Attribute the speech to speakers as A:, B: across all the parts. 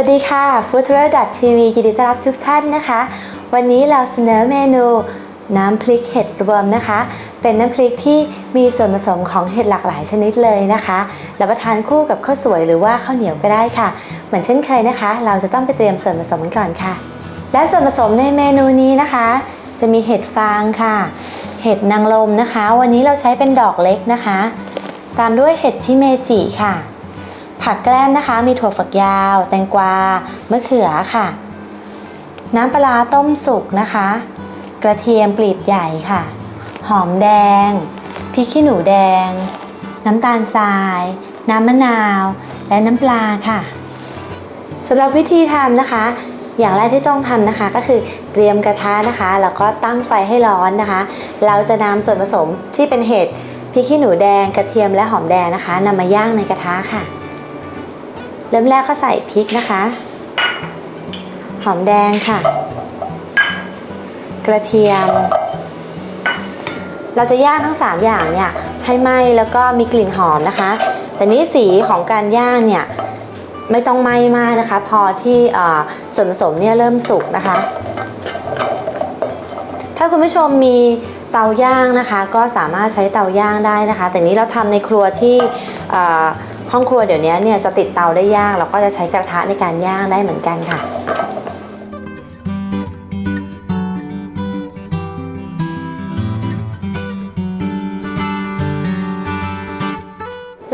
A: วัสดีค่ะ f o o d t r a l TV ยินดีต้อนรับทุกท่านนะคะ วันนี้เราเสนอเมนูน้ำพริกเห็ดรวมนะคะ เป็นน้ำพริกที่มีส่วนผสมของเห็ดหลากหลายชนิดเลยนะคะรับประทานคู่กับข้าวสวยหรือว่าข้าวเหนียวก็ได้ค่ะ เหมือนเช่นเคยนะคะ เราจะต้องไปเตรียมส่วนผสมกันก่อนค่ะ และส่วนผสมในเมนูนี้นะคะ จะมีเห็ดฟางค่ะ เห็ดนางรมนะคะ วันนี้เราใช้เป็นดอกเล็กนะคะ ตามด้วยเห็ดชิเมจิค่ะ ผักแกล้มนะคะ มีถั่วฝักยาว แตงกวามะเขือค่ะ น้ำปลาต้มสุกนะคะ กระเทียมกลีบใหญ่ค่ะ หอมแดงพริกขี้หนูแดง น้ำตาลทราย น้ำมะนาว และน้ำปลาค่ะสำหรับวิธีทำนะคะ อย่างแรกที่ต้องทำนะคะ ก็คือเตรียมกระทะนะคะ แล้วก็ตั้งไฟให้ร้อนนะคะ เราจะนำส่วนผสมที่เป็นเห็ดพริกขี้หนูแดง กระเทียมและหอมแดงนะคะนำมาย่างในกระทะค่ะ เริ่มแรกก็ใส่พริกนะคะ หอมแดงค่ะ กระเทียม เราจะย่างทั้ง 3 อย่างเนี่ยให้ไหม้แล้วก็มีกลิ่นหอมนะคะ แต่นี้สีของการย่างเนี่ยไม่ต้องไหม้มากนะคะ พอที่ส่วนผสมเนี่ยเริ่มสุกนะคะ ถ้าคุณผู้ชมมีเตาย่างนะคะ ก็สามารถใช้เตาย่างได้นะคะ แต่นี้เราทำในครัวที่ ห้องครัวเดี๋ยวนี้เนี่ยจะติดเตาได้ยากเราก็จะใช้กระทะในการย่างได้เหมือนกันค่ะ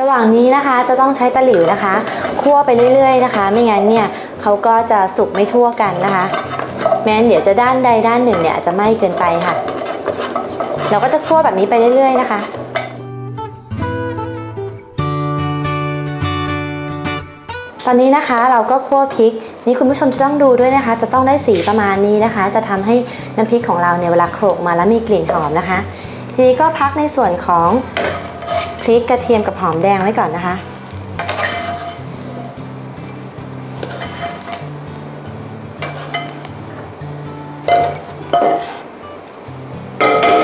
A: ระหว่างนี้นะคะจะต้องใช้ตะหลิวนะคะ คั่วไปเรื่อยๆนะคะ ไม่งั้นเนี่ยเขาก็จะสุกไม่ทั่วกันนะคะ แม้นเดี๋ยวจะด้านใดด้านหนึ่งเนี่ยอาจจะไหม้เกินไปค่ะ เราก็จะคั่วแบบนี้ไปเรื่อยๆนะคะ อนนี้นะคะเราก็คั่วพริก นี่คุณผู้ชมจะต้องดูด้วยนะคะ จะต้องได้สีประมาณนี้นะคะ จะทำให้น้ำพริกของเราเนี่ยเวลาโขลกมาแล้วมีกลิ่นหอมนะคะ ทีนี้ก็พักในส่วนของพริกกระเทียมกับหอมแดงไว้ก่อนนะคะ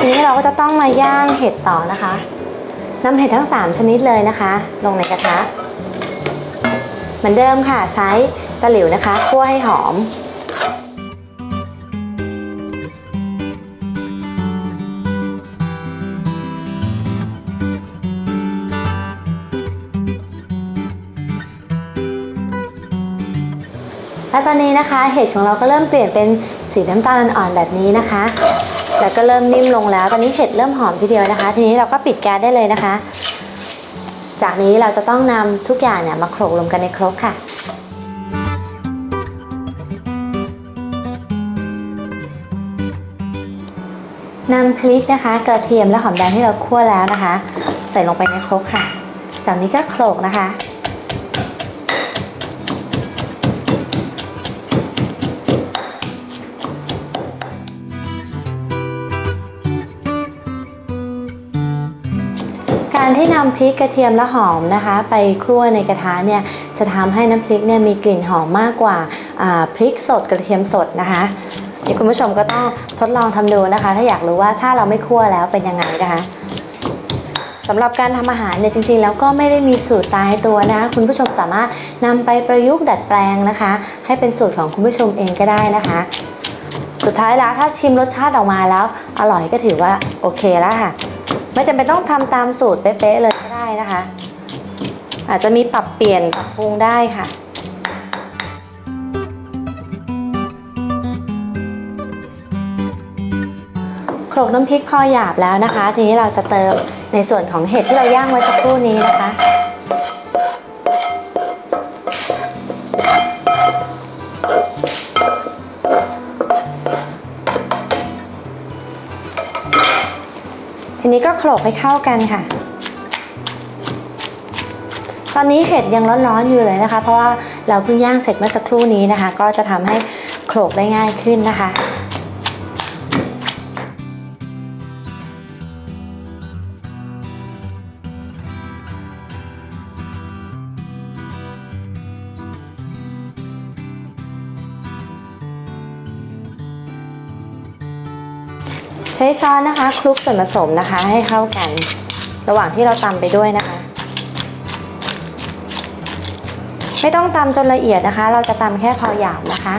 A: ทีนี้เราก็จะต้องมาย่างเห็ดต่อนะคะนำเห็ดทั้ง 3 ชนิดเลยนะคะ ลงในกระทะ เหมือนเดิมค่ะใช้ตะหลิวนะคะคั่วให้หอม และตอนนี้นะคะเห็ดของเราก็เริ่มเปลี่ยนเป็นสีน้ำตาลอ่อนๆแบบนี้นะคะ แล้วก็เริ่มนิ่มลงแล้ว ตอนนี้เห็ดเริ่มหอมทีเดียวนะคะ ทีนี้เราก็ปิดแก๊สได้เลยนะคะ จากนี้เราจะต้องนำทุกอย่างเนี่ยมาโขลกรวมกันในครกค่ะ นำพริกนะคะ กระเทียมและหอมแดงที่เราคั่วแล้วนะคะ ใส่ลงไปในครกค่ะ จากนี้ก็โขลกนะคะ ที่นำพริกกระเทียมและหอมนะคะ ไปคั่วในกระทะเนี่ยจะทำให้น้ำพริกเนี่ยมีกลิ่นหอมมากกว่าพริกสดกระเทียมสดนะคะเดี๋ยวคุณผู้ชมก็ต้องทดลองทำดูนะคะ ถ้าอยากรู้ว่าถ้าเราไม่คั่วแล้วเป็นยังไงนะคะสำหรับการทำอาหารเนี่ยจริงๆ แล้วก็ไม่ได้มีสูตรตายตัวนะคะคุณผู้ชมสามารถนำไปประยุกต์ดัดแปลงนะคะ ให้เป็นสูตรของคุณผู้ชมเองก็ได้นะคะ สุดท้ายแล้วถ้าชิมรสชาติออกมาแล้ว อร่อยก็ถือว่าโอเคแล้วค่ะ ไม่จำเป็นต้องทำตามสูตรเป๊ะๆเลยก็ได้นะคะ อาจจะมีปรับเปลี่ยนปรับปรุงได้ค่ะโขลกน้ำพริกพอหยาบแล้วนะคะ ทีนี้เราจะเติมในส่วนของเห็ดที่เราย่างไว้สักครู่นี้นะคะ นี้ก็โขลกให้เข้ากันค่ะ ตอนนี้เห็ดยังร้อนๆอยู่เลยนะคะ เพราะว่าเราเพิ่งย่างเสร็จเมื่อสักครู่นี้นะคะ ก็จะทำให้โขลกได้ง่ายขึ้นนะคะ ใช้ช้อนนะคะคลุกส่วนผสมนะคะให้เข้ากัน ระหว่างที่เราตำไปด้วยนะคะ ไม่ต้องตำจนละเอียดนะคะ เราจะตำแค่พอหยาบนะคะ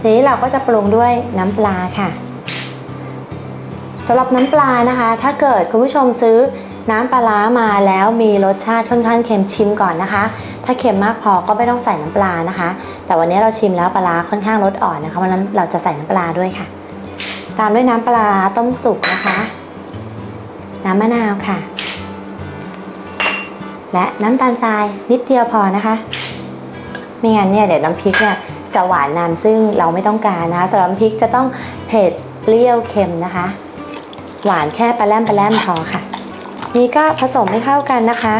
A: ทีนี้เราก็จะปรุงด้วยน้ำปลาค่ะสำหรับน้ำปลานะคะ ถ้าเกิดคุณผู้ชมซื้อน้ำปลาร้ามาแล้วมีรสชาติค่อนข้างเค็มชิมก่อนนะคะ ถ้าเค็มมากพอก็ไม่ต้องใส่น้ำปลานะคะ แต่วันนี้เราชิมแล้วปลาร้าค่อนข้างรสอ่อนนะคะวันนั้นเราจะใส่น้ำปลาด้วยค่ะ ตามด้วยน้ำปลาต้มสุกนะคะ น้ำมะนาวค่ะ และน้ำตาลทรายนิดเดียวพอนะคะไม่งั้นเนี่ยเดี๋ยวน้ำพริกเนี่ยจะหวานนำซึ่งเราไม่ต้องการนะคะสำหรับน้ำพริกจะต้องเผ็ดเปรี้ยวเค็มนะคะ หวานแค่ปลาแรมปลาแรมพอค่ะ นี่ก็ผสมให้เข้ากันนะคะ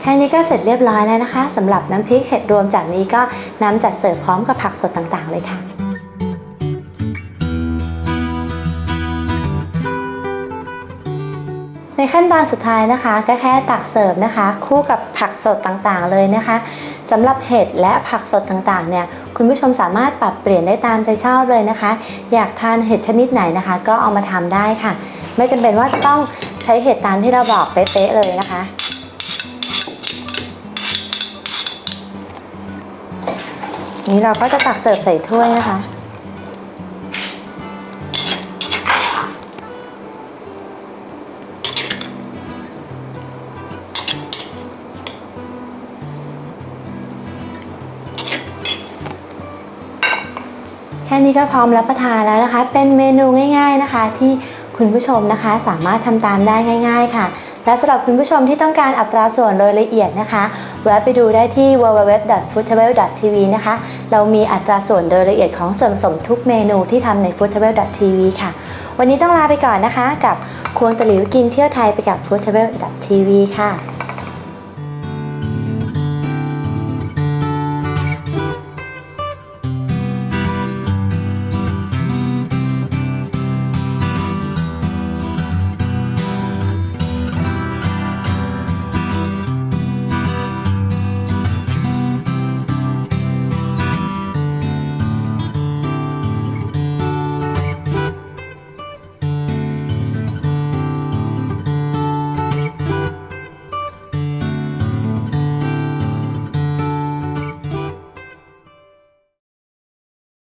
A: แค่นี้ก็เสร็จเรียบร้อยแล้วนะคะสำหรับน้ำพริกเห็ดรวมจากนี้ก็น้ำจัดเสิร์ฟพร้อมกับผักสดต่างๆ เลยค่ะในขั้นตอนสุดท้ายนะคะก็แค่ตักเสิร์ฟนะคะ คู่กับผักสดต่างๆเลยนะคะสำหรับเห็ดและผักสดต่างๆเนี่ยคุณผู้ชมสามารถปรับเปลี่ยนได้ตามใจชอบเลยนะคะ อยากทานเห็ดชนิดไหนนะคะ ก็เอามาทำได้ค่ะ ไม่จำเป็นว่าจะต้องใช้เห็ดตามที่เราบอกเป๊ะๆเลยนะคะ นี้เราก็จะตักเสิร์ฟใส่ถ้วยนะคะ แค่นี้ก็พร้อมรับประทานแล้วนะคะ เป็นเมนูง่าย ๆนะคะ ที่คุณผู้ชมนะคะ สามารถทำตามได้ง่าย ๆ ค่ะ และสำหรับคุณผู้ชมที่ต้องการอัตราส่วนโดยละเอียดนะคะ แวะไปดูได้ที่ www.foodtravel.tv นะคะ เรามีอัตราส่วนโดยละเอียดของส่วนผสมทุกเมนูที่ทำใน foodtravel.tv ค่ะ วันนี้ต้องลาไปก่อนนะคะ กับควงตะหลิวกินเที่ยวไทยไปกับ foodtravel.tv ค่ะ